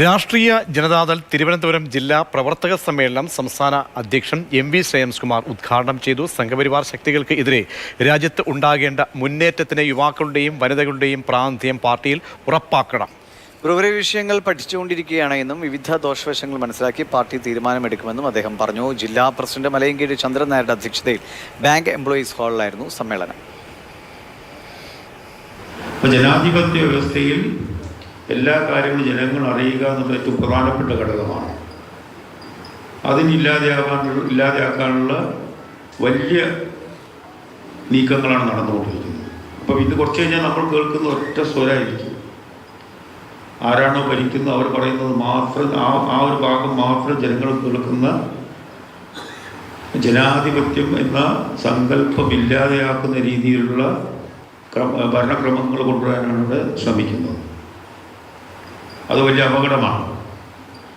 രാഷ്ട്രീയ ജനതാദൾ തിരുവനന്തപുരം ജില്ലാ പ്രവർത്തക സമ്മേളനം സംസ്ഥാന അധ്യക്ഷൻ എം വി ശ്രേയംസ്കുമാർ ഉദ്ഘാടനം ചെയ്തു. സംഘപരിവാർ ശക്തികൾക്ക് എതിരെ രാജ്യത്ത് ഉണ്ടാകേണ്ട മുന്നേറ്റത്തിന് യുവാക്കളുടെയും വനിതകളുടെയും പ്രാതിനിധ്യം പാർട്ടിയിൽ ഉറപ്പാക്കണം. ബ്രുവറി വിഷയങ്ങൾ പഠിച്ചുകൊണ്ടിരിക്കുകയാണ് എന്നും വിവിധ ദോഷവശങ്ങൾ മനസ്സിലാക്കി പാർട്ടി തീരുമാനമെടുക്കുമെന്നും അദ്ദേഹം പറഞ്ഞു. ജില്ലാ പ്രസിഡന്റ് മലയങ്കേരി ചന്ദ്രൻ നായരുടെ അധ്യക്ഷതയിൽ ബാങ്ക് എംപ്ലോയീസ് ഹാളിലായിരുന്നു സമ്മേളനം. ജനാധിപത്യ വ്യവസ്ഥയിൽ എല്ലാ കാര്യങ്ങളും ജനങ്ങൾ അറിയുക എന്നുള്ള ഏറ്റവും പ്രധാനപ്പെട്ട ഘടകമാണ്. അതിനില്ലാതെയാകാൻ ഇല്ലാതെയാക്കാനുള്ള വലിയ നീക്കങ്ങളാണ് നടന്നുകൊണ്ടിരിക്കുന്നത്. അപ്പം ഇത് കുറച്ച് കഴിഞ്ഞാൽ നമ്മൾ കേൾക്കുന്ന ഒറ്റ സ്വരമായിരിക്കും ആരാണോ ഭരിക്കുന്നത് അവർ പറയുന്നത് മാത്രം ആ ആ ഒരു ഭാഗം മാത്രം ജനങ്ങൾ കേൾക്കുന്ന ജനാധിപത്യം എന്ന സങ്കല്പം ഇല്ലാതെയാക്കുന്ന രീതിയിലുള്ള ക്രമ ഭരണക്രമങ്ങൾ കൊണ്ടുവരാനാണ് ഇവിടെ ശ്രമിക്കുന്നത്. അത് വലിയ അപകടമാണ്.